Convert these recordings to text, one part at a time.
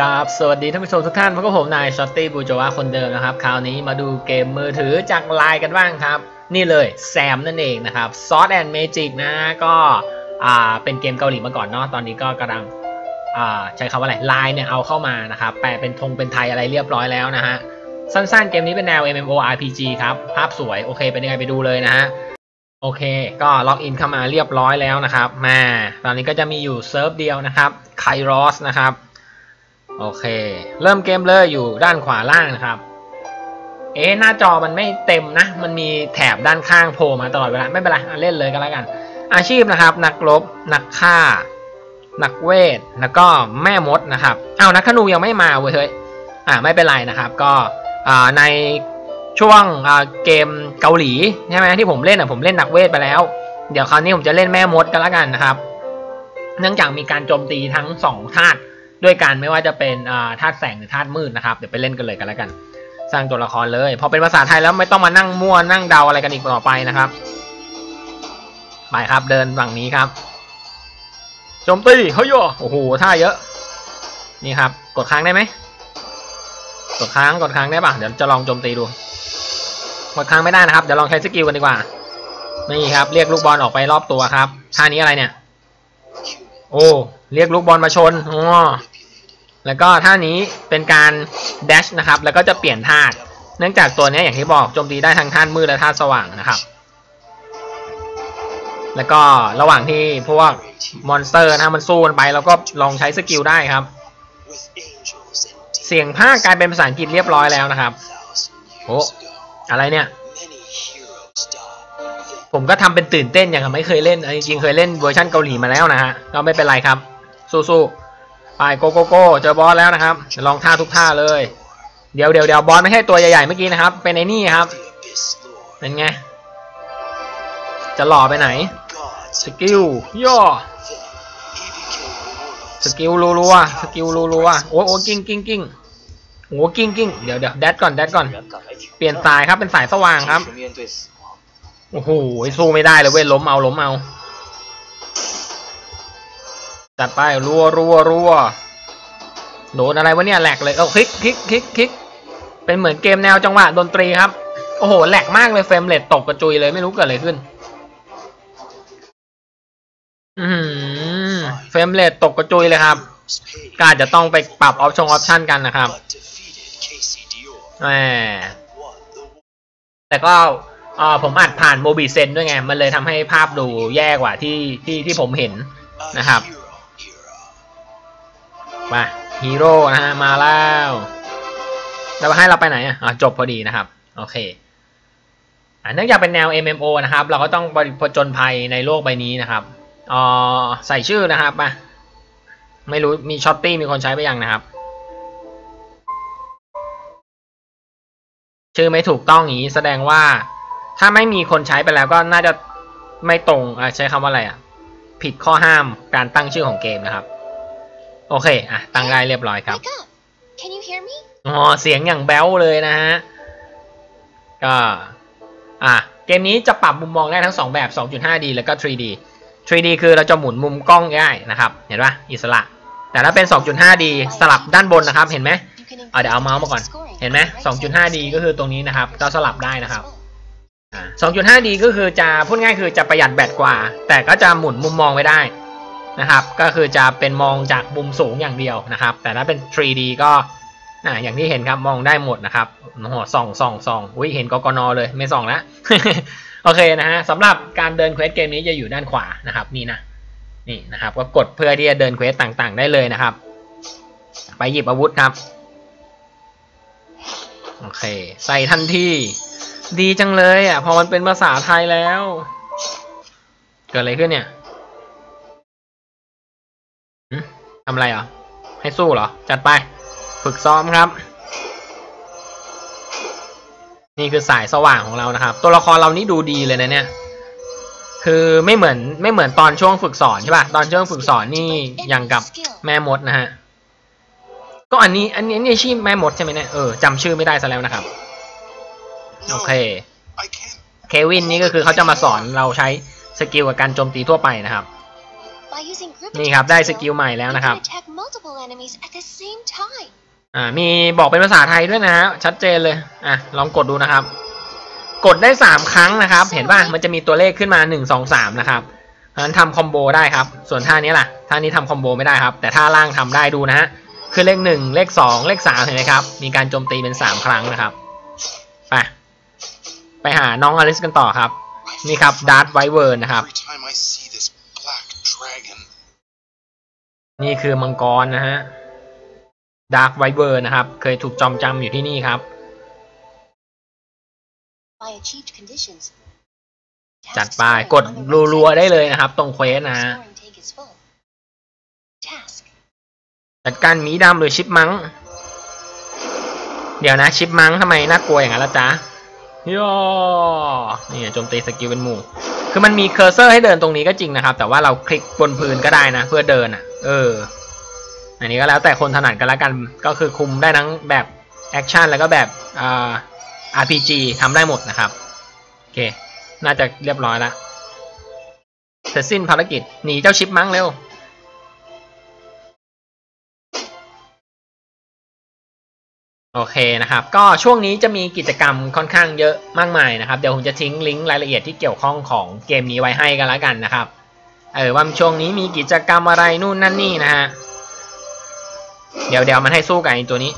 กับสวัสดีท่านผู้ชมทุกท่านพบกับผมนายช็อตตี้บูจวาคนเดิมนะครับ คราวนี้มาดูเกมมือถือจากไลน์กันบ้างครับ นี่เลยแซมนั่นเองนะครับซอสแอนด์เมจิกนะก็อ่าเป็นเกมเกาหลีมาก่อนเนาะตอนนี้ก็กำลังอ่าใช้คำว่าอะไรไลน์เนี่ยเอาเข้ามานะครับแปลเป็นธงเป็นไทยอะไรเรียบร้อยแล้วนะฮะสั้นๆเกมนี้เป็นแนว MMORPG ครับ ภาพสวยโอเคเป็นยังไงไปดูเลยนะฮะโอเค ก็ล็อกอินเข้ามาเรียบร้อยแล้วนะครับมาตอนนี้ก็จะมีอยู่เซิร์ฟเดียวนะครับไครอสนะครับ โอเค เริ่มเกมเลยอยู่ด้านขวาล่างนะครับ เอ๊ะหน้าจอมันไม่เต็มนะ มันมีแถบด้านข้างโผล่มาตลอดเวลาไม่เป็นไรเล่นเลยก็แล้วกัน อาชีพนะครับ นักรบ นักฆ่า นักเวท แล้วก็แม่มดนะครับอ้าวนักขนูยังไม่มาเว้ยเฮ้ยอ่าไม่เป็นไรนะครับ ก็อ่าในช่วงเกมเกาหลีใช่ไหมที่ผมเล่นอะผมเล่นนักเวทไปแล้ว เดี๋ยวคราวนี้ผมจะเล่นแม่มดกันแล้วกันนะครับ เนื่องจากมีการโจมตีทั้งสองธาตุ ด้วยกันไม่ว่าจะเป็นอ่าธาตุแสงหรือธาตุมืดนะครับ เดี๋ยวไปเล่นกันเลยกันแล้วกัน สร้างตัวละครเลย พอเป็นภาษาไทยแล้วไม่ต้องมานั่งมั่วนั่งเดาอะไรกันอีกต่อไปนะครับไปครับเดินฝั่งนี้ครับโจมตีเฮ้ยโอ้โหท่าเยอะ นี่ครับ กดค้างได้ไหมกดค้างกดค้างได้ปะเดี๋ยวจะลองโจมตีดูกดค้างไม่ได้นะครับเดี๋ยวลองใช้สกิลกันดีกว่านี่ครับ เรียกลูกบอลออกไปรอบตัวครับท่านี้อะไรเนี่ย โอ้เรียกลูกบอลมาชนอ๋อแล้วก็ท่านี้เป็นการเดชนะครับ แล้วก็จะเปลี่ยนธาตุเนื่องจากตัวนี้อย่างที่บอกโจมตีได้ทั้งธาตุมืดและธาตุสว่างนะครับ แล้วก็ระหว่างที่พวกมอนสเตอร์นะมันสู้กันไปแล้วก็ลองใช้สกิลได้ครับ เสียงภาคกลายเป็นภาษาอังกฤษเรียบร้อยแล้วนะครับโอ้อะไรเนี่ย ผมก็ทำเป็นตื่นเต้นอย่างไม่เคยเล่นจริงๆเคยเล่นเวอร์ชันเกาหลีมาแล้วนะฮะก็ไม่เป็นไรครับ สู้ๆไปโกโกโก้เจอบอสแล้วนะครับลองท่าทุกท่าเลย เดี๋ยวเดี๋ยวเดี๋ยวบอสไม่ใช่ตัวใหญ่ๆเมื่อกี้นะครับ เป็นไอ้นี่ครับเป็นไงจะหล่อไปไหนสกิลย่อสกิลรัวๆสกิลรัวๆโอ้โอ้กิ้งกิ้งกิ้งโอ้กิ้งกิ้งเดี๋ยวเดี๋ยวแดดก่อนแดดก่อน เปลี่ยนสายครับเป็นสายสว่างครับ โอ้โหสู้ไม่ได้เลยเว้ยล้มเอาล้มเอาจัดไปรัวรัวรัวโดนอะไรวะเนี่ยแหลกเลยเอาคลิกคลิกคลิกคลิกเป็นเหมือนเกมแนวจังหวะดนตรีครับ โอ้โหแหลกมากเลยเฟรมเรทตกกระจุยเลยไม่รู้เกิดอะไรขึ้นอืมเฟรมเรทตกกระจุยเลยครับก็อาจจะต้องไปปรับออปชั่นออปชั่นกันนะครับแหมแต่ก็ ออผมอัดผ่านโมบิเซนด้วยไง มันเลยทำให้ภาพดูแย่กว่าที่ที่ที่ผมเห็นนะครับ มาฮีโร่นะฮะมาแล้วแล้วให้เราไปไหนอะอะจบพอดีนะครับ โอเคเนื่องจากเป็นแนว MMO นะครับ เราก็ต้องผจญภัยในโลกใบนี้นะครับอ๋อใส่ชื่อนะครับมาไม่รู้มีช็อตตี้มีคนใช้ไปยังนะครับ ชื่อไม่ถูกต้องอย่างนี้แสดงว่า ถ้าไม่มีคนใช้ไปแล้วก็น่าจะไม่ตรงอะใช้คำว่าอะไรอะ ผิดข้อห้ามการตั้งชื่อของเกมนะครับ โอเค อะ ตั้งได้เรียบร้อยครับ Wake up. Can you hear me? อ๋อเสียงอย่างแบ๊วเลยนะฮะ ก็อะเกมนี้จะปรับมุมมองได้ทั้ง 2 แบบ 2.5D แล้วก็ 3D 3D คือเราจะหมุนมุมกล้องได้นะครับ เห็นปะอิสระ แต่ถ้าเป็น 2.5D สลับด้านบนนะครับ เห็นไหม You can เอาเดี๋ยวเอาเมาส์มาก่อน scoring เห็นไหม from the right 2.5D ก็คือตรงนี้นะครับ ก็สลับได้นะครับอ่า 2.5D ก็คือจะพูดง่ายคือจะประหยัดแบตกว่า แต่ก็จะหมุนมุมมองไว้ได้นะครับ ก็คือจะเป็นมองจากมุมสูงอย่างเดียวนะครับ แต่ถ้าเป็น 3D ก็อ่าอย่างที่เห็นครับมองได้หมดนะครับโอ้โหส่องส่องส่องอุ้ยเห็นกกนเลยไม่ส่องแล้วโอเคนะฮะสำหรับการเดินเควสเกมนี้จะอยู่ด้านขวานะครับ นี่นะนี่นะครับ ก็กดเพื่อที่จะเดินเควสต่างๆ ได้เลยนะครับ ไปหยิบอาวุธครับโอเค ใส่ทันที ดีจังเลยอะ พอมันเป็นภาษาไทยแล้ว เกิดอะไรขึ้นเนี่ยทำอะไรเหรอให้สู้เหรอ จัดไป ฝึกซ้อมครับ นี่คือสายสว่างของเรานะครับ ตัวละครเรานี่ดูดีเลยนะเนี่ย คือไม่เหมือนไม่เหมือนตอนช่วงฝึกสอนใช่ป่ะ ตอนช่วงฝึกสอนนี่อย่างกับแม่มดนะฮะ ก็อันนี้อันนี้อันนี่ชื่อแม่มดใช่ไหมเนี่ย เออจำชื่อไม่ได้ซะแล้วนะครับ โอเค เควินนี่ก็คือเขาจะมาสอนเราใช้สกิลกับการโจมตีทั่วไปนะครับ By by using group นี่ครับ attack ได้ส skill, กิลใหม่แล้ว you นะครับ can attack multiple enemies at the same time. อ่ามีบอกเป็นภาษาไทยด้วยนะฮะชัดเจนเลยอะลองกดดูนะครับ กดได้3ครั้งนะครับ เห็นป่ะมันจะมีตัวเลขขึ้นมา1 2 3นะครับเพราะฉะนั้นทำคอมโบได้ครับ ส่วนท่านี้ล่ะท่านี้ทำคอมโบไม่ได้ครับ แต่ท่าล่างทำได้ดูนะฮะคือเลข1เลข2เลข3เห็นไหมครับ มีการโจมตีเป็น3ครั้งนะครับไป ไปหาน้องอลิสกันต่อครับ นี่ครับดาร์ธไวเวิร์นนะครับ Every time I see this black dragon, นี่คือมังกรนะฮะดาร์ v ไวเ e อร์นะครับ เคยถูกจอมจำอยู่ที่นี่ครับ By achieved conditions. จัด Task ไป scoring กด on the right รัว side ๆได้เลยนะครับ ตรงเควสนะฮะ Scoring tank is full. Task. จัดการหมีดำหรือชิปมังค์เดี๋ยวนะชิปมังค์ทำไมน่ากลัวอย่างนั้นละจ๊ะ ย่อนี่โจมตีสกิลเป็นหมู่ คือมันมีเคอร์เซอร์ให้เดินตรงนี้ก็จริงนะครับ แต่ว่าเราคลิกบนพื้นก็ได้นะ เพื่อเดินอะ เออ อันนี้ก็แล้วแต่คนถนัดกันล้วกัน ก็คือคุมได้ทั้งแบบแอคชั่นแล้วก็แบบอ่า RPG ทำได้หมดนะครับ โอเค น่าจะเรียบร้อยแล้วเสร็จสิ้นภารกิจ หนีเจ้าชิปมั้งเร็ว โอเคนะครับ ก็ช่วงนี้จะมีกิจกรรมค่อนข้างเยอะมากมายนะครับ เดี๋ยวผมจะทิ้งลิงก์รายละเอียดที่เกี่ยวข้องของเกมนี้ไว้ให้กันแล้วกันนะครับ เออว่าช่วงนี้มีกิจกรรมอะไรนู่นนั่นนี่นะฮะ เดี๋ยวเดี๋ยวมันให้สู้กับไอตัวนี้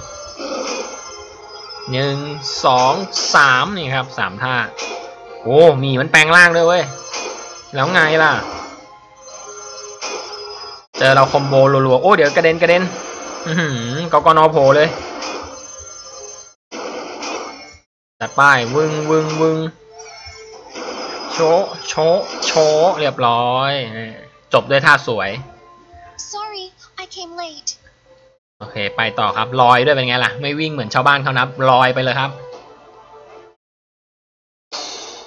หนึ่งสองสามนี่ครับสามท่า โอ้มีมันแปลงร่างด้วยเว้ย แล้วไงล่ะ เจอเราคอมโบรัวๆ โอ้เดี๋ยวกระเด็นกระเด็น อือหือกกนอโผเลย จัดป้ายวึงวึงวึงโชะโชะโชะเรียบร้อยเออจบด้วยท่าสวย Sorry, I came late. โอเค ไปต่อครับลอยด้วยเป็นไงล่ะ ไม่วิ่งเหมือนชาวบ้านเขานับลอยไปเลยครับ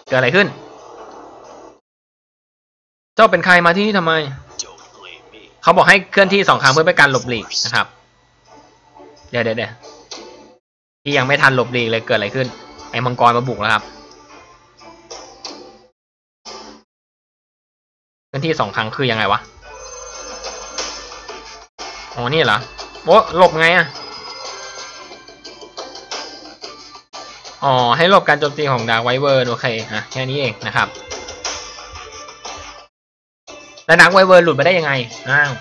เกิดอะไรขึ้น เจ้าเป็นใครมาที่นี่ทำไม don't blame me. เขาบอกให้เคลื่อนที่สองครั้งเพื่อเป็นการหลบหลีกนะครับ เดี๋ยวเดี๋ยวเดี๋ยวที่ยังไม่ทันหลบหลีกเลยเกิดอะไรขึ้น ไอ้มังกรมาบุกแล้วครับเคลื่อนที่สองครั้งคือยังไงวะอ๋อนี่เหรอโอ้หลบไงอะอ๋อให้หลบการโจมตีของดาร์ไวเวอร์โอเคอะแค่นี้เองนะครับแล้วดาร์ไวเวอร์หลุดมาได้ยังไงอ้าว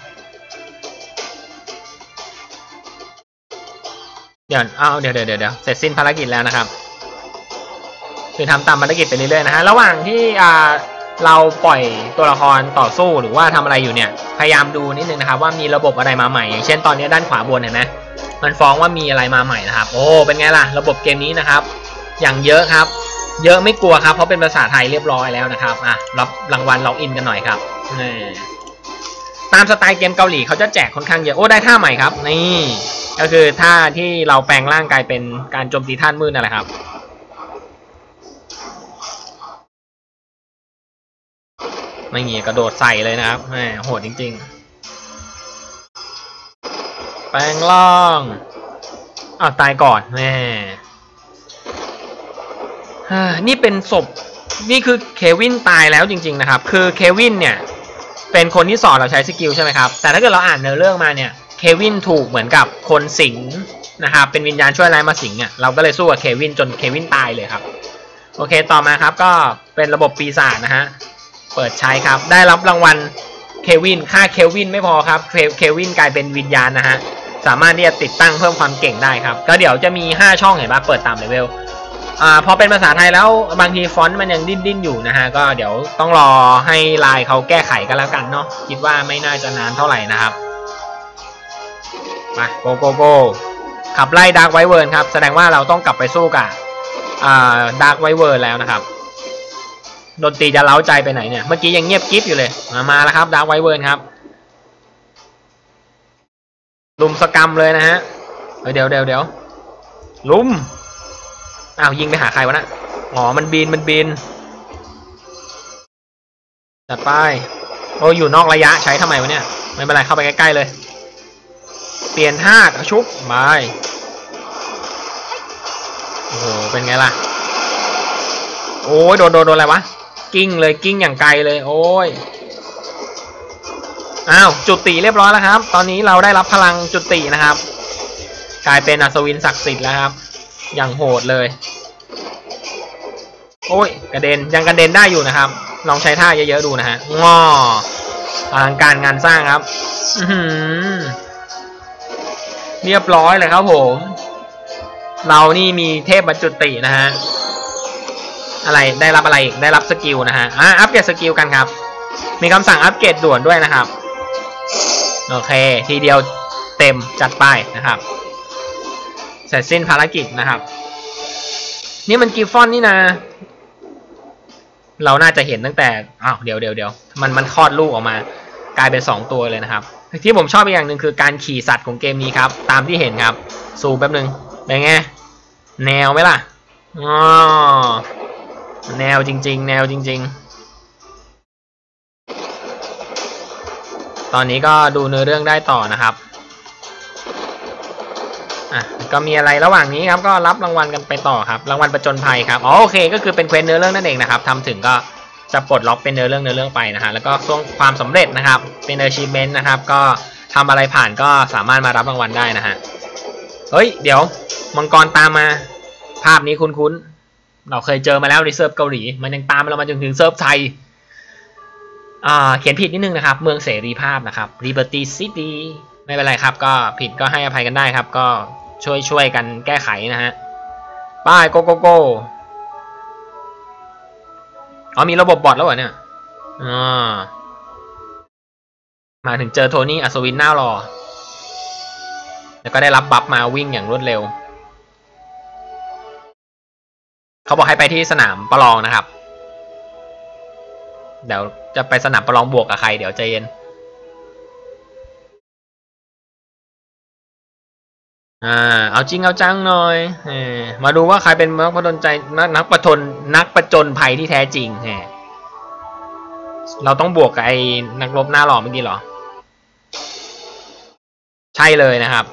เดี๋ยวเอาเดี๋ยวเดี๋ยวเดี๋ยวเสร็จสิ้นภารกิจแล้วนะครับ คือทำตามภารกิจไปเรื่อยๆนะฮะระหว่างที่อ่าเราปล่อยตัวละครต่อสู้หรือว่าทำอะไรอยู่เนี่ยพยายามดูนิดนึงนะครับว่ามีระบบอะไรมาใหม่อย่างเช่นตอนนี้ด้านขวาบนเห็นไหมมันฟ้องว่ามีอะไรมาใหม่นะครับ โอ้เป็นไงล่ะระบบเกมนี้นะครับ อย่างเยอะครับ เยอะไม่กลัวครับเพราะเป็นภาษาไทยเรียบร้อยแล้วนะครับอะรับรางวัลล็อกอินกันหน่อยครับนี่ตามสไตล์เกมเกาหลีเขาจะแจกค่อนข้างเยอะโอ้ได้ท่าใหม่ครับนี่ก็คือท่าที่เราแปลงร่างกายเป็นการโจมตีท่านมืดนั่นแหละครับ ไม่งี้กระโดดใส่เลยนะครับแหมโหดจริง ๆ แปลงร่างอ้าวตายก่อนแหมฮ่านี่เป็นศพนี่คือเควินตายแล้วจริง ๆ นะครับ คือเควินเนี่ย เป็นคนที่สอนเราใช้สกิลใช่ไหมครับ แต่ถ้าเกิดเราอ่านเนื้อเรื่องมาเนี่ย เควินถูกเหมือนกับคนสิงนะครับ เป็นวิญญาณช่วยร้ายมาสิงอะ เราก็เลยสู้กับเควินจนเควินตายเลยครับ โอเค ต่อมาครับก็เป็นระบบปีศาจนะฮะ เปิดใช้ครับ ได้รับรางวัลเควิน ค่าเควินไม่พอครับ เควินกลายเป็นวิญญาณนะฮะ สามารถที่จะติดตั้งเพิ่มความเก่งได้ครับ ก็เดี๋ยวจะมี 5 ช่องเห็นปะเปิดตามเลเวล อ่า พอเป็นภาษาไทยแล้วบางทีฟอนต์มันยังดิ้นดิ้นอยู่นะฮะ ก็เดี๋ยวต้องรอให้ไลน์เขาแก้ไขกันแล้วกันเนาะ คิดว่าไม่น่าจะนานเท่าไหร่นะครับ มาโกโกโกขับไล่ดาร์กไวเวิร์นครับ แสดงว่าเราต้องกลับไปสู้กับ อ่า ดาร์กไวเวิร์นแล้วนะครับ ดนตรีจะเล้าใจไปไหนเนี่ย เมื่อกี้ยังเงียบกิฟอยู่เลย มามาแล้วครับดาร์ v ไวเวิร์นครับลุมสกรรมเลยนะฮะเดี๋ยวเดี๋ยวเดี๋ยวลุมอ้าวยิงไปหาใครวะนะอ๋อมันบินมันบินจัดไปโอ้อยู่นอกระยะใช้ทำไมวะเนี่ยไม่เป็นไรเข้าไปใกล้ๆเลย เปลี่ยนธาชุบไปโอ้โหเป็นไงล่ะ โอ้ยโดนโดนโดนอะไรวะ กิ้งเลยกิ้งอย่างไกลเลย โอ้ยอ้าวจุติเรียบร้อยแล้วครับ ตอนนี้เราได้รับพลังจุตินะครับ กลายเป็นอัศวินศักดิ์สิทธิ์แล้วครับ อย่างโหดเลย โอ้ยกระเด็นยังกระเด็นได้อยู่นะครับ ลองใช้ท่าเยอะๆดูนะฮะงออลังการงานสร้างครับเรียบร้อยเลยครับผม เรานี่มีเทพบรรจุตินะฮะ อะไรได้รับอะไรอีกได้รับสกิลนะฮะอะอัปเกรดสกิลกันครับ มีคำสั่งอัปเกรดด่วนด้วยนะครับ โอเค ทีเดียวเต็มจัดไปนะครับ เสร็จสิ้นภารกิจนะครับ นี่มันกิฟฟอนนี่นะ เราน่าจะเห็นตั้งแต่อ้าวเดี๋ยวเดี๋ยวเดี๋ยวมันมันคลอดลูกออกมากลายเป็นสองตัวเลยนะครับ ที่ผมชอบอีกอย่างหนึ่งคือการขี่สัตว์ของเกมนี้ครับ ตามที่เห็นครับซูมแป๊บหนึ่งเป็นไงแนวไหมล่ะอ๋อ แนวจริง ๆ แนวจริง ๆ ตอนนี้ก็ดูเนื้อเรื่องได้ต่อนะครับอะก็มีอะไรระหว่างนี้ครับก็รับรางวัลกันไปต่อครับ รางวัลประจนภัยครับอ๋อโอเค ก็คือเป็นเควสเนื้อเรื่องนั่นเองนะครับทำถึงก็จะปลดล็อกเป็นเนื้อเรื่องเนื้อเรื่องไปนะฮะแล้วก็ช่วงความสำเร็จนะครับ เป็น achievement นะครับ ก็ทำอะไรผ่านก็สามารถมารับรางวัลได้นะฮะเฮ้ย เดี๋ยวมังกรตามมา ภาพนี้คุ้นๆ เราเคยเจอมาแล้วในเซิร์ฟเกาหลี มันยังตามเรามาจนถึงเซิร์ฟไทยเขียนผิดนิดนึงนะครับ เมืองเสรีภาพนะครับ Liberty City ไม่เป็นไรครับ ก็ผิดก็ให้อภัยกันได้ครับ ก็ช่วยช่วยกันแก้ไขนะฮะ ป้ายโกโกโกอ๋อมีระบบบอทแล้วเหรอเนี่ยอ่ามาถึงเจอโทนี่อัศวินหน้ารอ แล้วก็ได้รับบัฟมาวิ่งอย่างรวดเร็ว เขาบอกให้ไปที่สนามประลองนะครับ เดี๋ยวจะไปสนามประลองบวกกับใคร เดี๋ยวใจเย็นอ่าเอาจริงเอาจังหน่อยอมาดูว่าใครเป็นนักผจญใจนักนักประทนนักประจนภัยที่แท้จริงแหมเราต้องบวกกับไอ้นักรบหน้าหล่อเมื่อกี้หรอ ใช่เลยนะครับ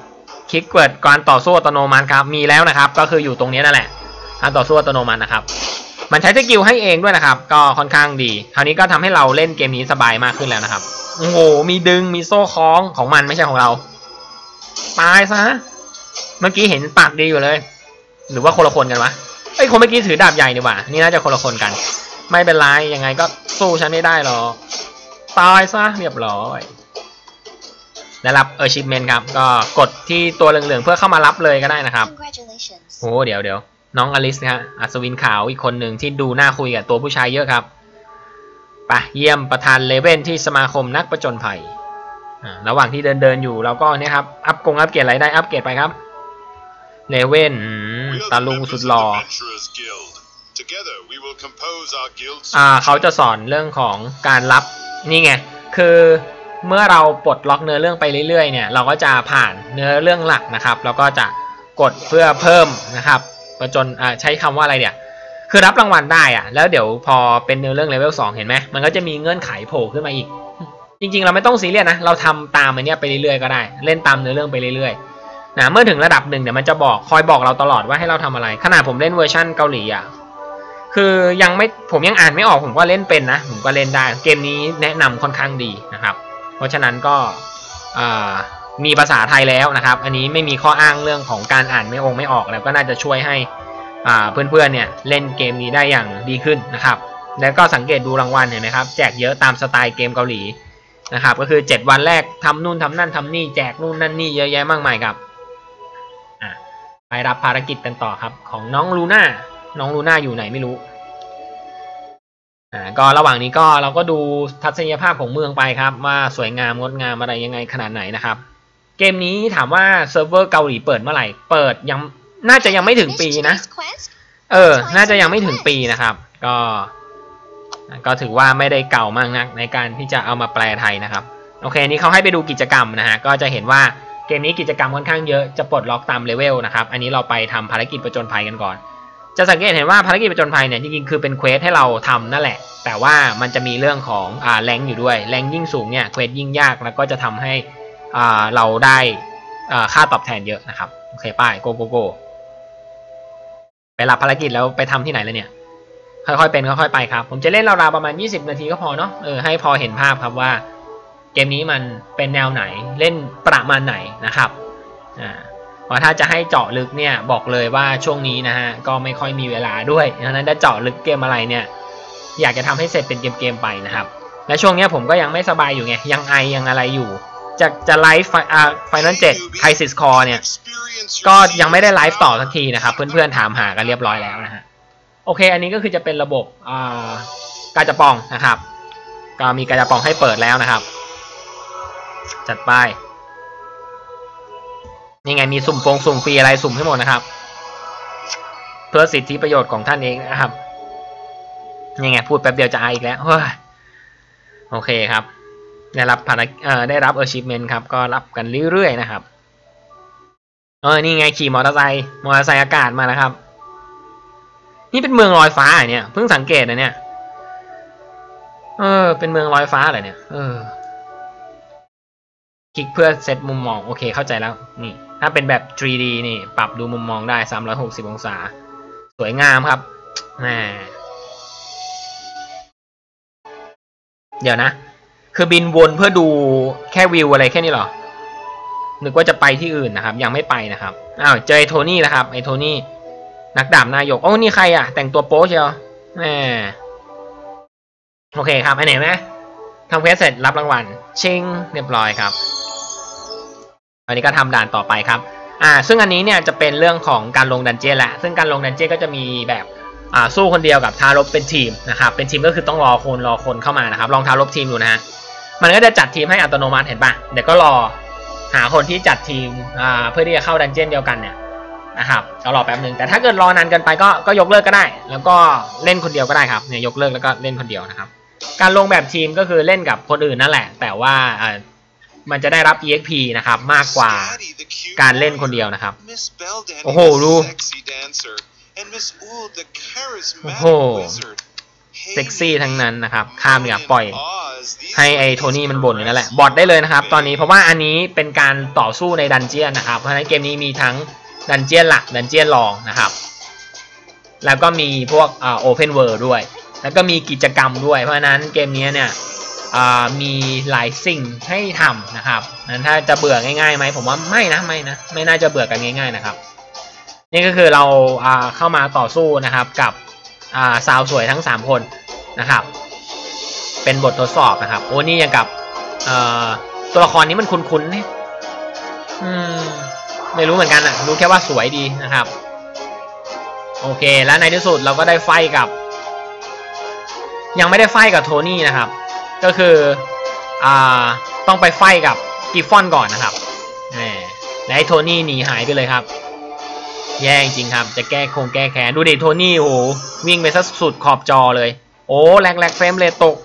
คลิกเปิดการต่อสู้อัตโนมัติครับ มีแล้วนะครับ ก็คืออยู่ตรงนี้นั่นแหละ การต่อสู้อัตโนมัตินะครับ มันใช้สกิลให้เองด้วยนะครับ ก็ค่อนข้างดี คราวนี้ก็ทำให้เราเล่นเกมนี้สบายมากขึ้นแล้วนะครับ โอ้โห มีดึง มีโซ่คล้องของมันไม่ใช่ของเรา ตายซะ เมื่อกี้เห็นปากดีอยู่เลย หรือว่าคนละคนกันวะไอ้ยคนเมื่อกี้ถือดาบใหญ่ดีกว่า นี่น่าจะคนละคนกัน ไม่เป็นไร ยังไงก็สู้ฉันไม่ได้หรอก ตายซะเรียบร้อยได้รับ achievement ครับ ก็กดที่ตัวเหลืองๆ เพื่อเข้ามารับเลยก็ได้นะครับ Congratulations. โอ้เดี๋ยวเดี๋ยว น้องอลิสนะฮะอัศวินขาวอีกคนหนึ่งที่ดูน่าคุยกับตัวผู้ชายเยอะครับไปเยี่ยมประธานเลเว่นที่สมาคมนักประจนภัยอ่าระหว่างที่เดินเดินๆอยู่เราก็เนี่ยครับอัพกงอัพเกรดอะไรได้อัพเกรดไปครับเลเว่นอืม We are ตา the ลุง members สุด of หล่อ the Adventurers Guild. Together, we will compose our guild's อ่าเขาจะสอนเรื่องของการรับนี่ไงคือเมื่อเราปลดล็อกเนื้อเรื่องไปเรื่อยๆเนี่ยเราก็จะผ่านเนื้อเรื่องหลักนะครับ แล้วก็จะกดเพื่อเพิ่มนะครับ ประจนอ่าใช้คำว่าอะไรเนี่ย คือรับรางวัลได้อะแล้วเดี๋ยวพอเป็นเนื้อเรื่องเลเวล2เห็นไหมมันก็จะมีเงื่อนไขโผล่ขึ้นมาอีก จริงๆ เราไม่ต้องซีเรียสนะ เราทำตามมันเนี้ยไปเรื่อยๆก็ได้ เล่นตามเนื้อเรื่องไปเรื่อยๆนะเมื่อถึงระดับหนึ่งเดี๋ยวมันจะบอกคอยบอกเราตลอดว่าให้เราทำอะไร ขนาดผมเล่นเวอร์ชั่นเกาหลีอะคือยังไม่ผมยังอ่านไม่ออกผมก็เล่นเป็นนะ ผมก็เล่นได้เกมนี้แนะนำค่อนข้างดีนะครับ เพราะฉะนั้นก็อ่า มีภาษาไทยแล้วนะครับ อันนี้ไม่มีข้ออ้างเรื่องของการอ่านไม่องไม่ออกแล้วก็น่าจะช่วยให้เพื่อนๆเนี่ยเล่นเกมนี้ได้อย่างดีขึ้นนะครับ แล้วก็สังเกตดูรางวัลเห็นไหมครับแจกเยอะตามสไตล์เกมเกาหลีนะครับก็คือ 7 วันแรกทำนู่นทำนั่นทำนี่แจกนู่นนั่นนี่เยอะแยะมากมายครับไปรับภารกิจกันต่อครับ ของน้องลูน่าน้องลูน่าอยู่ไหนไม่รู้อ่าก็ระหว่างนี้ก็เราก็ดูทัศนียภาพของเมืองไปครับ ว่าสวยงามงดงามอะไรยังไงขนาดไหนนะครับ เกมนี้ถามว่าเซิร์ฟเวอร์เกาหลีเปิดเมื่อไหร่ เปิดยังน่าจะยังไม่ถึงปีนะ เออ น่าจะยังไม่ถึงปีนะครับ ก็ ก็ถือว่าไม่ได้เก่ามากนักในการที่จะเอามาแปลไทยนะครับ โอเคนี่เขาให้ไปดูกิจกรรมนะฮะ ก็จะเห็นว่าเกมนี้กิจกรรมค่อนข้างเยอะจะปลดล็อกตามเลเวลนะครับ อันนี้เราไปทำภารกิจประจนภัยกันก่อน จะสังเกตเห็นว่าภารกิจประจนภัยเนี่ยจริงๆคือเป็นเควสให้เราทำนั่นแหละ แต่ว่ามันจะมีเรื่องของอ่าแรงอยู่ด้วย แรงยิ่งสูงเนี่ยเควสยิ่งยากแล้วก็จะทำให้ เราได้ค่าตอบแทนเยอะนะครับ โอเคป้ายโกโกโกไปรับภารกิจแล้วไปทำที่ไหนแล้วเนี่ย ค่อยๆเป็นค่อยๆไปครับ ผมจะเล่นราวๆประมาณ 20 นาทีก็พอเนาะเออให้พอเห็นภาพครับว่า เกมนี้มันเป็นแนวไหนเล่นประมาณไหนนะครับอ่าเพราะถ้าจะให้เจาะลึกเนี่ยบอกเลยว่าช่วงนี้นะฮะก็ไม่ค่อยมีเวลาด้วยดังนั้นถ้าเจาะลึกเกมอะไรเนี่ยอยากจะทำให้เสร็จเป็นเกมๆไปนะครับ และช่วงนี้ผมก็ยังไม่สบายอยู่ไงยังไอยังอะไรอยู่ จะจะไลฟ์อ่าไฟนอลเจ็ดไคซิสคอเนี่ย ก็ยังไม่ได้ไลฟ์ต่อสักทีนะครับ เพื่อนๆถามหากันเรียบร้อยแล้วนะฮะ โอเค อันนี้ก็คือจะเป็นระบบอ่ากาจะปองนะครับ ก็มีกาจะปองให้เปิดแล้วนะครับ จัดไปนี่ไงมีสุ่มฟงสุ่มฟรีอะไรสุ่มให้หมดนะครับ เพื่อสิทธิประโยชน์ของท่านเองนะครับนี่ไงพูดแป๊บเดียวจะอายอีกแล้วโอเคครับ ได้รับภารกิจได้รับ achievement ครับ ก็รับกันเรื่อยๆนะครับเออนี่ไงขี่มอเตอร์ไซค์มอเตอร์ไซค์อากาศมาแล้วครับ นี่เป็นเมืองลอยฟ้าเหรอเนี่ยเพิ่งสังเกตนะเนี่ยเออ เป็นเมืองลอยฟ้าเหรอเนี่ยเออคลิกเพื่อเซตมุมมองโอเคเข้าใจแล้วนี่ ถ้าเป็นแบบ 3D นี่ ปรับดูมุมมองได้ 360 องศา สวยงามครับแหมเดี๋ยวนะ คือบินวนเพื่อดูแค่วิวอะไรแค่นี้หรอ นึกว่าจะไปที่อื่นนะครับ ยังไม่ไปนะครับ อ้าว เจอไอโทนี่นะครับ ไอโทนี่ นักดาบนายก โอ้นี่ใครอะแต่งตัวโป๊เชียวแหมโอเคครับไอันไหนไหมทำเควสเสร็จรับรางวัล ชิง เรียบร้อยครับ อันนี้ก็ทำด่านต่อไปครับ อ่า ซึ่งอันนี้เนี่ยจะเป็นเรื่องของการลงดันเจี้ยนแหละ ซึ่งการลงดันเจี้ยนก็จะมีแบบอ่าสู้คนเดียวกับทารบเป็นทีมนะครับ เป็นทีมก็คือต้องรอคนรอคนเข้ามานะครับ ลองทารบทีมดูนะฮะ มันก็จะจัดทีมให้อัตโนมัติเห็นปะเดี๋ยวก็รอหาคนที่จัดทีมอ่าเพื่อที่จะเข้าดันเจี้ยนเดียวกันเนี่ยนะครับก็รอแป๊บหนึ่งแต่ถ้าเกิดรอนานเกินไปก็ก็ยกเลิกก็ได้ แล้วก็เล่นคนเดียวก็ได้ครับเนี่ยยกเลิกแล้วก็เล่นคนเดียวนะครับ การลงแบบทีมก็คือเล่นกับคนอื่นนั่นแหละ แต่ว่าอ่ามันจะได้รับ EXP นะครับมากกว่าการเล่นคนเดียวนะครับโอ้โหดูโอ้โหเซ็กซี่ทั้งนั้นนะครับข้ามเนี่ยปล่อย ให้ไอโทนี่มันบ่นอยู่นั่นแหละบอทได้เลยนะครับ ตอนนี้เพราะว่าอันนี้เป็นการต่อสู้ในดันเจียนนะครับ เพราะฉะนั้นเกมนี้มีทั้งดันเจียนหลักดันเจียนรองนะครับ แล้วก็มีพวกอ่าโอเพนเวิร์ด้วย แล้วก็มีกิจกรรมด้วย เพราะฉะนั้นเกมนี้เนี่ยอ่ามีหลายสิ่งให้ทำนะครับนั้นถ้าจะเบื่อง่ายๆไหมผมว่าไม่นะไม่นะไม่น่าจะเบื่อกันง่าย ๆนะครับ นี่ก็คือเราอ่าเข้ามาต่อสู้นะครับกับอ่าสาวสวยทั้ง 3 คนนะครับ เป็นบททดสอบนะครับ โอ้นี่ยังกับตัวละครนี้มันคุ้นๆเนี่ยไม่รู้เหมือนกันอะ รู้แค่ว่าสวยดีนะครับ โอเค แล้วในที่สุดเราก็ได้ไฟกับ ยังไม่ได้ไฟกับโทนี่นะครับ ก็คืออ่าต้องไปไฟกับกิฟฟอนก่อนนะครับแหมและไอ้โทนี่หนีหายไปเลยครับ แย่จริงครับ จะแก้คงแก้แค้นดูดิโทนี่โหวิ่งไปซะสุดขอบจอเลย โอ้แลกแลกเฟรมเลยตก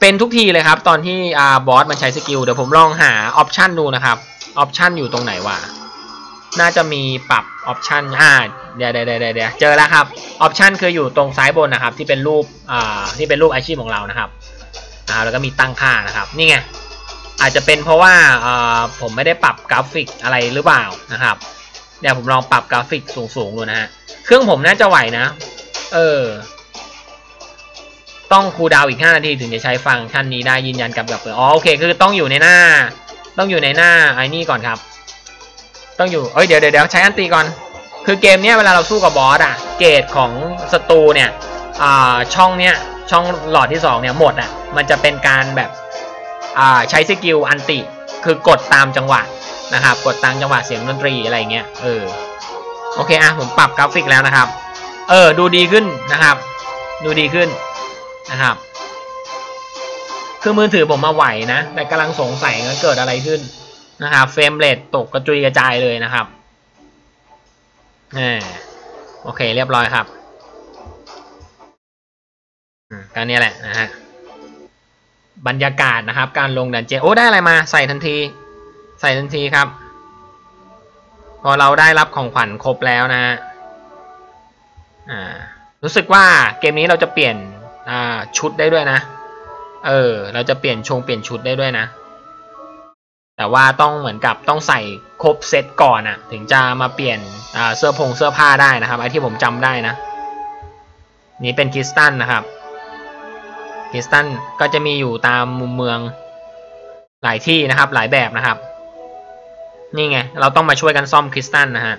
เป็นทุกทีเลยครับ ตอนที่อ่าบอสมันใช้สกิลเดี๋ยวผมลองหาออปชันดูนะครับออปชันอยู่ตรงไหนวะน่าจะมีปรับออปชันอ่าเดี๋ยวเดี๋ยวเดี๋ยวเดี๋ยวเจอแล้วครับออปชันคืออยู่ตรงซ้ายบนนะครับ ที่เป็นรูปอ่าที่เป็นรูปอาชีพของเรานะครับอ่าแล้วก็มีตั้งค่านะครับ นี่ไงอาจจะเป็นเพราะว่าอ่าผมไม่ได้ปรับกราฟิกอะไรหรือเปล่านะครับเดี๋ยวผมลองปรับกราฟิกสูงๆดูนะฮะเครื่องผมน่าจะไหวนะ เออ ต้องคูดาวอีก 5 นาทีถึงจะใช้ฟังก์ชันนี้ได้ยืนยันกับแบบเปิดอ๋อโอเคคือต้องอยู่ในหน้า ต้องอยู่ในหน้าไอ้นี่ก่อนครับ ต้องอยู่เอ้ยเดี๋ยวเดี๋ยวใช้อันตีก่อน คือเกมเนี้ยเวลาเราสู้กับบอสอะเกรดของศัตรูเนี่ยอ่าช่องเนี้ยช่องหลอดที่สองเนี่ยหมดอะมันจะเป็นการแบบอ่าใช้สกิลอันติคือกดตามจังหวะนะครับกดตามจังหวะเสียงดนตรีอะไรเงี้ยเออโอเคอะผมปรับกราฟิกแล้วนะครับ เออดูดีขึ้นนะครับ ดูดีขึ้น นะครับ คือมือถือผมมาไหวนะ แต่กำลังสงสัยว่าเกิดอะไรขึ้นนะครับเฟรมเรทตกกระจุยกระจายเลยนะครับแหมโอเคเรียบร้อยครับก็เนี่แหละนะฮะบรรยากาศนะครับ การลงดันเจนโอ้ได้อะไรมาใส่ทันที ใส่ทันทีครับ พอเราได้รับของขวัญครบแล้วนะฮะอ่ารู้สึกว่าเกมนี้เราจะเปลี่ยน ชุดได้ด้วยนะ เออ เราจะเปลี่ยนชงเปลี่ยนชุดได้ด้วยนะ แต่ว่าต้องเหมือนกับต้องใส่ครบเซตก่อนอะถึงจะมาเปลี่ยนเสื้อผงเสื้อผ้าได้นะครับไอที่ผมจำได้นะ นี่เป็นคริสตันนะครับคริสตันก็จะมีอยู่ตามมุมเมืองหลายที่นะครับ หลายแบบนะครับ นี่ไง เราต้องมาช่วยกันซ่อมคริสตัลนะฮะ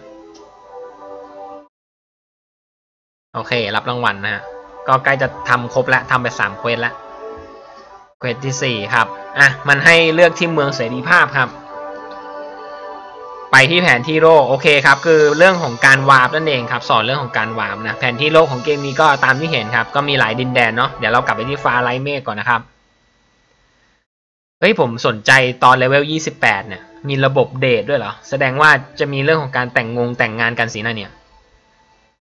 โอเค รับรางวัลนะฮะ ก็ใกล้จะทำครบแล้วทำไปสามเควสแล้วเควสที่สี่ครับ อะ มันให้เลือกที่เมืองเสรีภาพครับ ไปที่แผนที่โลก โอเคครับ คือเรื่องของการวาร์ปนั่นเองครับ สอนเรื่องของการวาร์ปนะ แผนที่โลกของเกมนี้ก็ตามที่เห็นครับ ก็มีหลายดินแดนเนาะ เดี๋ยวเรากลับไปที่ฟ้าไร้เมฆก่อนนะครับ เฮ้ย ผมสนใจตอนเลเวล 28 เนี่ย มีระบบเดทด้วยเหรอ แสดงว่าจะมีเรื่องของการแต่งงงแต่งงานกันสินะเนี่ย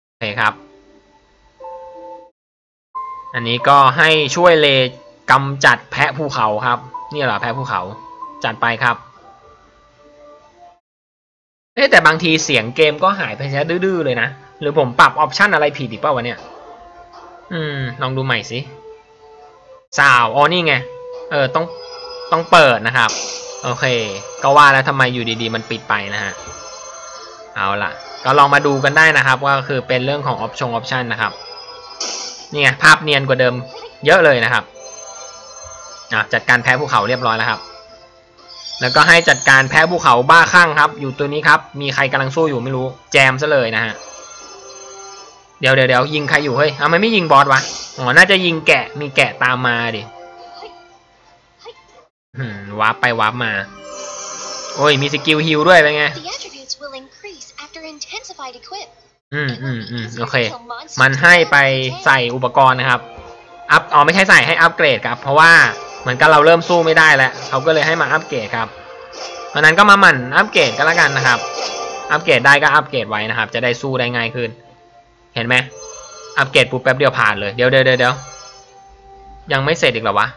โอเคครับ อันนี้ก็ให้ช่วยเลกำจัดแพะภูเขาครับ นี่เหรอแพะภูเขาจัดไปครับเอ๊แต่บางทีเสียงเกมก็หายไปแค่ดื้อเลยนะ หรือผมปรับออปชันอะไรผิดอีกเปล่าวะเนี่ย อืม ลองดูใหม่สิสาวอ๋อนี่ไง เออต้องต้องเปิดนะครับ โอเค ก็ว่าแล้วทำไมอยู่ดีๆ มันปิดไปนะฮะ เอาล่ะ ก็ลองมาดูกันได้นะครับ ว่าคือเป็นเรื่องของออปชงออปชันนะครับ นี่ไงภาพเนียนกว่าเดิมเยอะเลยนะครับอะจัดการแพ้ภูเขาเรียบร้อยแล้วครับ แล้วก็ให้จัดการแพ้ภูเขาบ้าคลั่งครับ อยู่ตัวนี้ครับ มีใครกำลังสู้อยู่ไม่รู้ แจมซะเลยนะฮะ เดี๋ยวเดี๋ยวเดี๋ยวยิงใครอยู่เฮ้ยเอามันไม่ยิงบอสวะ อ๋อ น่าจะยิงแกะ มีแกะตามมาดิวาร์ปไปวาร์ปมา โอ้ย มีสกิลฮิลด้วยเป็นไง The attributes will increase after intensified equip. อืม It อื will ม be อืม easier โอเค to kill monsters มันให้ไป with every ใส่อุปกรณ์นะครับ อัพ อ๋อ ไม่ใช่ใส่ให้อัปเกรดครับ เพราะว่าเหมือนกับเราเริ่มสู้ไม่ได้แล้วเขาก็เลยให้มาอัปเกรดครับ เพราะนั้นก็มาหมั่นอัปเกรดกันแล้วกันนะครับ อัปเกรดได้ก็อัปเกรดไว้นะครับ จะได้สู้ได้ง่ายขึ้น เห็นไหม อัปเกรดปุ๊บแป๊บเดียวผ่านเลย เดี๋ยวเดี๋ยวเดี๋ยวเดี๋ยวยังไม่เสร็จอีกเหรอวะ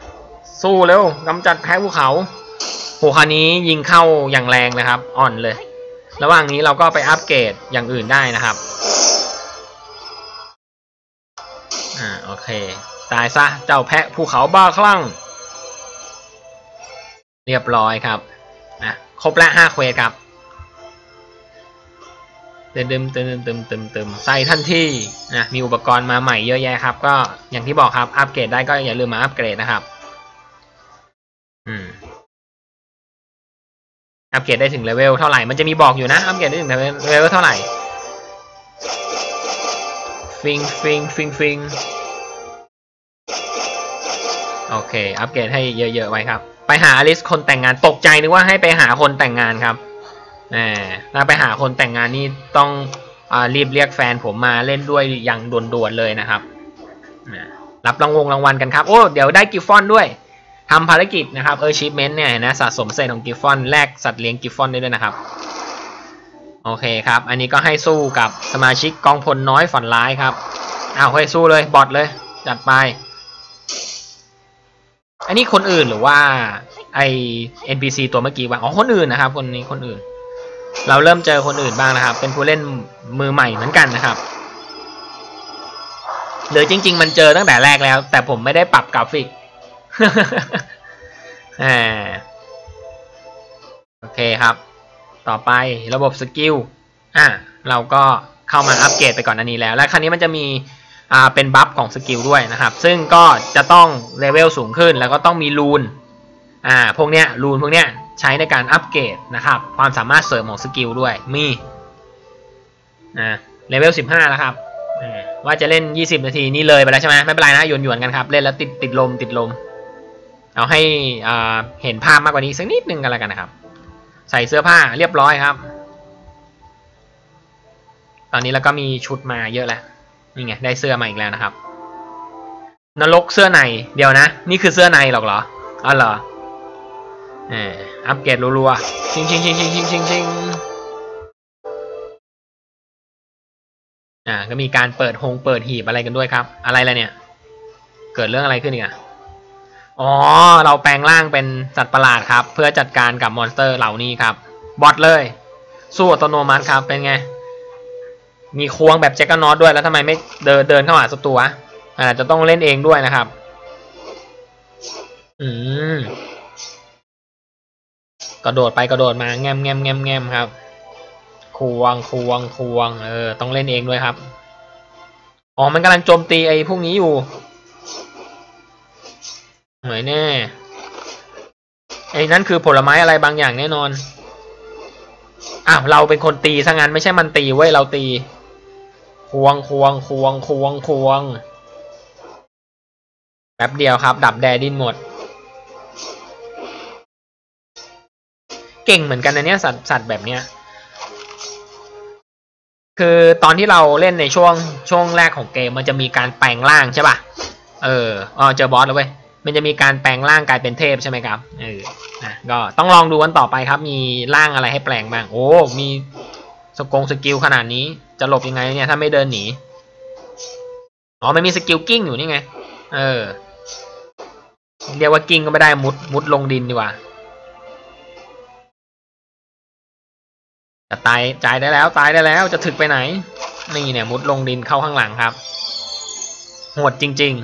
สู้เร็วกำจัดแพ้ภูเขาโหคราวนี้ยิงเข้าอย่างแรงเลยครับ อ่อนเลย ระหว่างนี้เราก็ไปอัปเกรดอย่างอื่นได้นะครับ อ่าโอเค ตายซะเจ้าแพะภูเขาบ้าคลั่ง เรียบร้อยครับอะครบละห้าเควสครับเติมเติมเติมเติมเติมเติมใส่ทันทีนะมีอุปกรณ์มาใหม่เยอะแยะครับ ก็อย่างที่บอกครับอัปเกรดได้ก็อย่าลืมมาอัปเกรดนะครับ อัปเกรดได้ถึงเลเวลเท่าไหร่ มันจะมีบอกอยู่นะ อัปเกรดได้ถึงเลเวลเท่าไหร่ ฟิง ฟิง ฟิง ฟิง โอเค อัปเกรดให้เยอะๆไว้ครับ ไปหาอลิสคนแต่งงาน ตกใจนึกว่าให้ไปหาคนแต่งงานครับแหมถ้าไปหาคนแต่งงานนี่ต้องอรีบเรียกแฟนผมมาเล่นด้วยอย่างด่วนๆเลยนะครับ รับรางวงรางวัลกันครับ โอ้ เดี๋ยวได้กิฟฟอนด้วย ทำภารกิจนะครับเออชิปเมนต์เนี่ยนะสะสมเศษของกิฟฟอนแลกสัตว์เลี้ยงกิฟฟอนได้ด้วยนะครับ โอเคครับ อันนี้ก็ให้สู้กับสมาชิกกองพลน้อยฝันร้ายครับอ้าวเฮ้สู้เลยบอทเลย จัดไป อันนี้คนอื่นหรือว่าไอ NPC ตัวเมื่อกี้วะอ๋อคนอื่นนะครับ คนนี้คนอื่น เราเริ่มเจอคนอื่นบ้างนะครับ เป็นผู้เล่นมือใหม่เหมือนกันนะครับหรือจริง ๆ มันเจอตั้งแต่แรกแล้ว แต่ผมไม่ได้ปรับกราฟิก โอเคครับ ต่อไประบบสกิลอะเราก็เข้ามาอัปเกรดไปก่อนอันนี้แล้ว และครั้นี้มันจะมีอ่าเป็นบัฟของสกิลด้วยนะครับ ซึ่งก็จะต้องเลเวลสูงขึ้น แล้วก็ต้องมีรูนอ่าพวกเนี้ยรูนพวกเนี้ยใช้ในการอัปเกรดนะครับ ความสามารถเสริมของสกิลด้วยมีอ่าเลเวล15 แล้วครับอ่าว่าจะเล่น 20 นาทีนี่เลยไปแล้วใช่ไหมไม่เป็นไรนะหยวนหยวนๆกันครับ เล่นแล้วติดติดลมติดลม เอาให้เห็นภาพมากกว่านี้สักนิดนึงกันแล้วกันนะครับ ใส่เสื้อผ้าเรียบร้อยครับ ตอนนี้เราก็มีชุดมาเยอะแล้วนี่ไงได้เสื้อมาอีกแล้วนะครับ นรกเสื้อในเดี๋ยวนะ นี่คือเสื้อในหรอกเหรออ๋อเหรอเอออัปเกรดรัวๆชิงชิงชิงชิงชิงชิงชิงอ่าก็มีการเปิดหงเปิดหีบอะไรกันด้วยครับ อะไรล่ะเนี่ย เกิดเรื่องอะไรขึ้นอีกอะ อ๋อ เราแปลงร่างเป็นสัตว์ประหลาดครับ เพื่อจัดการกับมอนสเตอร์เหล่านี้ครับ บอทเลย สู้อัตโนมัติครับ เป็นไง มีควงแบบแจ็คกนอตด้วย แล้วทำไมไม่เดินเดินเข้าหาศัตรูวะอาจจะต้องเล่นเองด้วยนะครับ อืม กระโดดไปกระโดดมาแงมแงมแงมแงมครับ ควงควงควง เออ ต้องเล่นเองด้วยครับ อ๋อ มันกำลังโจมตีไอ้พวกนี้อยู่ หน่อยแน่ไอ้นั่นคือผลไม้อะไรบางอย่างแน่นอนอ้าวเราเป็นคนตีซะงั้นไม่ใช่มันตีเว้ยเราตี ควงควงควงควงควงแป๊บเดียวครับ ดับแดดินหมด เก่งเหมือนกันนะเนี่ยสัตว์สัตว์แบบเนี้ยคือตอนที่เราเล่นในช่วงช่วงแรกของเกมมันจะมีการแปลงร่างใช่ป่ะ เอออ๋อเจอบอสแล้วเว้ย มันจะมีการแปลงร่างกลายเป็นเทพใช่ไหมครับเออนะก็ต้องลองดูกันต่อไปครับ มีร่างอะไรให้แปลงบ้างโอ้มีสกงสกิลขนาดนี้ จะหลบยังไงเนี่ยถ้าไม่เดินหนีอ๋อมันมีสกิลกิ้งอยู่นี่ไงเออเรียกว่ากิ้งก็ไม่ได้มุดมุดลงดินดีกว่าจะตายจ่ายได้แล้วตายได้แล้วจะถึกไปไหน นี่เนี่ยมุดลงดินเข้าข้างหลังครับโหดจริง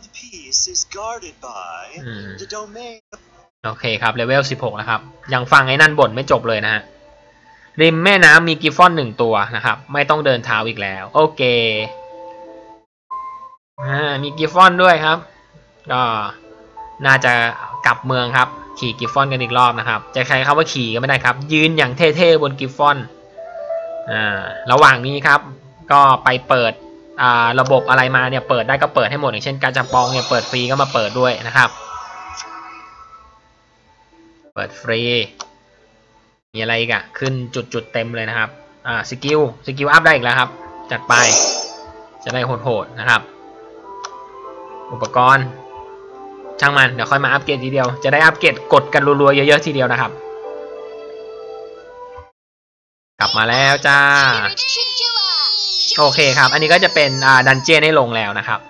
World peace is guarded by Hmm. the domain ๆโอเคครับเลเวล 16 แล้วครับ ยังฟังไอ้นั่นบ่นไม่จบเลยนะฮะ ริมแม่น้ำมีกิฟฟอนหนึ่งตัวนะครับ ไม่ต้องเดินเท้าอีกแล้ว โอเคอ่ามีกิฟฟอนด้วยครับ ก็น่าจะกลับเมืองครับ ขี่กิฟฟอนกันอีกรอบนะครับ จะใช้คำว่าขี่ก็ไม่ได้ครับ ยืนอย่างเท่ๆบนกิฟฟอน อ่า ระหว่างนี้ครับ ก็ไปเปิดอ่า ระบบอะไรมาเนี่ยเปิดได้ก็เปิดให้หมดอย่างเช่นการจับปองเนี่ยเปิดฟรีก็มาเปิดด้วยนะครับ เปิดฟรี มีอะไรอีกอะขึ้นจุดจุดๆเต็มเลยนะครับอ่าสกิลสกิลอัพได้อีกแล้วครับ จัดไปจะได้โหดๆนะครับ อุปกรณ์ช่างมันเดี๋ยวค่อยมาอัปเกรดทีเดียวจะได้อัปเกรดกดกันรัวๆเยอะๆทีเดียวนะครับ กลับมาแล้วจ้า โอเคครับ อันนี้ก็จะเป็นดันเจียนให้ลงแล้วนะครับ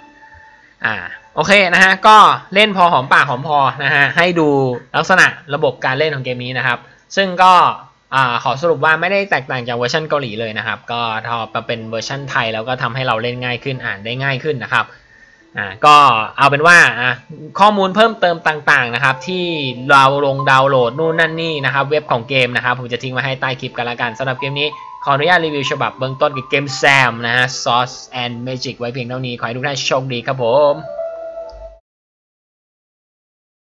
อ่าโอเคนะฮะก็เล่นพอหอมปากหอมพอนะฮะให้ดูลักษณะระบบการเล่นของเกมนี้นะครับ ซึ่งก็ขอสรุปว่าไม่ได้แตกต่างจากเวอร์ชันเกาหลีเลยนะครับ ก็พอมาเป็นเวอร์ชันไทยแล้วก็ทำให้เราเล่นง่ายขึ้นอ่านได้ง่ายขึ้นนะครับ อ่าก็เอาเป็นว่าอะข้อมูลเพิ่มเติมต่างๆนะครับ ที่เราลงดาวน์โหลดนู่นนั่นนี่นะครับ เว็บของเกมนะครับ ผมจะทิ้งมาให้ใต้คลิปกันละกันสำหรับเกมนี้ ขออนุญาตรีวิวฉบับเบื้องต้นกับเกมแซมนะฮะ Sauce and Magic ไว้เพียงเท่านี้ ขอให้ทุกท่านโชคดีครับผม